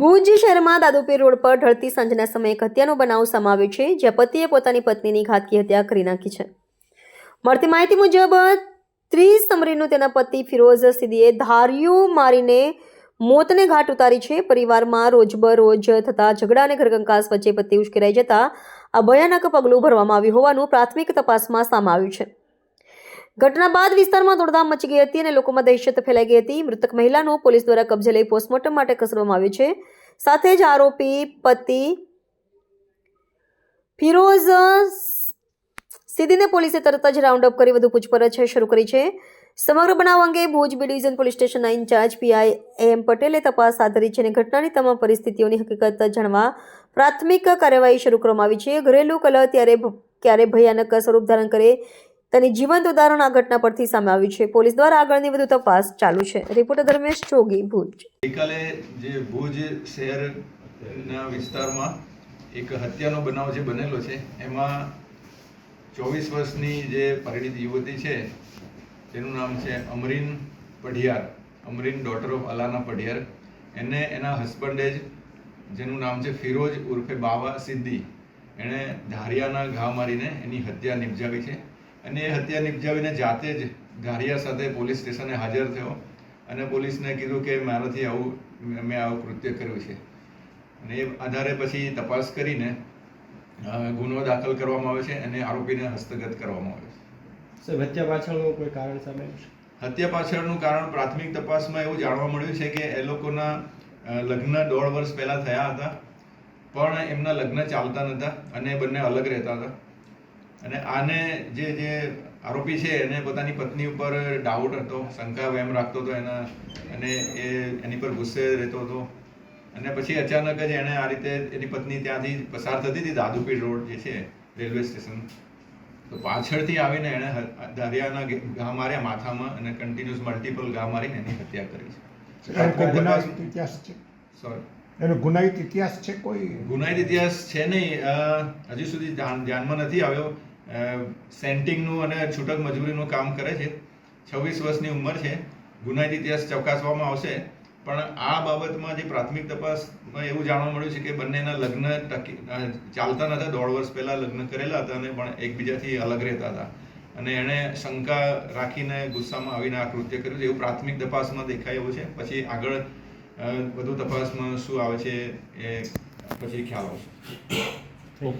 વિસ્તારમાં દાદુપીર રોડ પર ઢળતી સાંજના સમયે એક હત્યાનો બનાવ સમાવ્યો છે, જ્યાં પતિએ પોતાની પત્નીની ઘાતકી હત્યા કરી નાખી છે. મળતી માહિતી મુજબ, ત્રીસ સમરીનું તેના પતિ ફિરોઝ સિદ્દીએ ધારિયું મારીને મોતને ઘાટ ઉતારી છે. પરિવારમાં રોજબરોજ થતા ઝઘડા અને ઘરકંકાસ વચ્ચે પતિ ઉશ્કેરાઈ જતા આ ભયાનક પગલું ભરવામાં આવ્યું હોવાનું પ્રાથમિક તપાસમાં સામે આવ્યું છે. ઘટના બાદ વિસ્તારમાં દોડધામ મચી ગઈ હતી અને લોકોમાં દહેશત ફેલાઈ ગઈ હતી. મૃતક મહિલાનો પોલીસ દ્વારા કબજે લઈ પોસ્ટમોર્ટમ માટે ખસેડવામાં આવ્યો છે. સાથે જ આરોપી પતિ ફિરોઝ સિદ્ધિને પોલીસે તરત જ રાઉન્ડ અપ કરી વધુ પૂછપરછ શરૂ કરી છે. સમગ્ર બનાવ અંગે ભુજ બી ડિવિઝન પોલીસ સ્ટેશનના ઇન્ચાર્જ પીઆઈ એમ પટેલે તપાસ હાથ ધરી છે અને ઘટનાની તમામ પરિસ્થિતિઓની હકીકત જાણવા પ્રાથમિક કાર્યવાહી શરૂ કરવામાં આવી છે. ઘરેલું કલહ ત્યારે ક્યારે ભયાનક સ્વરૂપ ધારણ કરે તેની જીવંત ઉદાહરણ આ ઘટના પરથી સામે આવ્યું છે. પોલીસ દ્વારા આગળની વધુ તપાસ ચાલુ છે. રિપોર્ટર ધર્મેશ જોગી ભુજ. ગઈકાલે જે ભુજ શહેરના વિસ્તારમાં એક હત્યાનો બનાવ જે બનેલો છે, એમાં ચોવીસ વર્ષની જે પરિણીત યુવતી છે, તેનું નામ છે અમરીન પઢિયાર, અમરીન ડોટર ઓફ અલાના પઢિયાર. એને એના હસબન્ડે જ, જેનું નામ છે ફિરોજ ઉર્ફે બાવા સિદ્દી, એણે ધારિયાના ઘા મારીને એની હત્યા નિપજાવી છે. અને એ હત્યા નિપજાવીને જાતે જ ધારિયા સાથે પોલીસ સ્ટેશને હાજર થયો અને પોલીસને કીધું કે મારાથી આવું મેં આવું કૃત્ય કર્યું છે. અને એ આધારે પછી તપાસ કરીને ગુનો દાખલ કરવામાં આવે છે અને આરોપીને હસ્તગત કરવામાં આવે છે. હત્યા પાછળનું કોઈ કારણ સામે હત્યા પાછળનું કારણ પ્રાથમિક તપાસમાં એવું જાણવા મળ્યું છે કે એ લોકોના લગ્ન દોઢ વર્ષ પહેલાં થયા હતા પણ એમના લગ્ન ચાલતા નહોતા અને એ બંને અલગ રહેતા હતા. અને આને જે જે આરોપી છે એને પોતાની પત્ની ઉપર ડાઉટ હતો શંકા વહેમ રાખતો હતો એના અને એ એની પર ગુસ્સે રહેતો હતો. અને પછી અચાનક જ એણે આ રીતે એની પત્ની ત્યાંથી પસાર થતી હતી દાદુપીર રોડ જે છે રેલવે સ્ટેશન. તો પાછળથી આવીને એણે દરિયાના ઘા માર્યા માથામાં અને કન્ટિન્યુઅસ મલ્ટિપલ ઘા મારીને એની હત્યા કરી છે. ગુનાહિત ઇતિહાસ છે? સોરી એનો ગુનાહિત ઇતિહાસ છે કોઈ? ગુનાહિત ઇતિહાસ છે નહીં. હજી સુધી ધ્યાન- ધ્યાનમાં નથી આવ્યો. સેન્ટિંગનું અને છૂટક મજૂરીનું કામ કરે છે. છવ્વીસ વર્ષની ઉંમર છે. ગુનાહિત ઇતિહાસ ચકાસવામાં આવશે. પણ આ બાબતમાં જે પ્રાથમિક તપાસમાં એવું જાણવા મળ્યું છે કે બંનેના લગ્ન ટકી ચાલતા નતા. દોઢ વર્ષ પહેલાં લગ્ન કરેલા હતા અને પણ એકબીજાથી અલગ રહેતા હતા. અને એણે શંકા રાખીને ગુસ્સામાં આવીને આ કૃત્ય કર્યું છે. એવું પ્રાથમિક તપાસમાં દેખાય એવું છે. પછી આગળ વધુ તપાસમાં શું આવે છે એ પછી ખ્યાલ આવશે.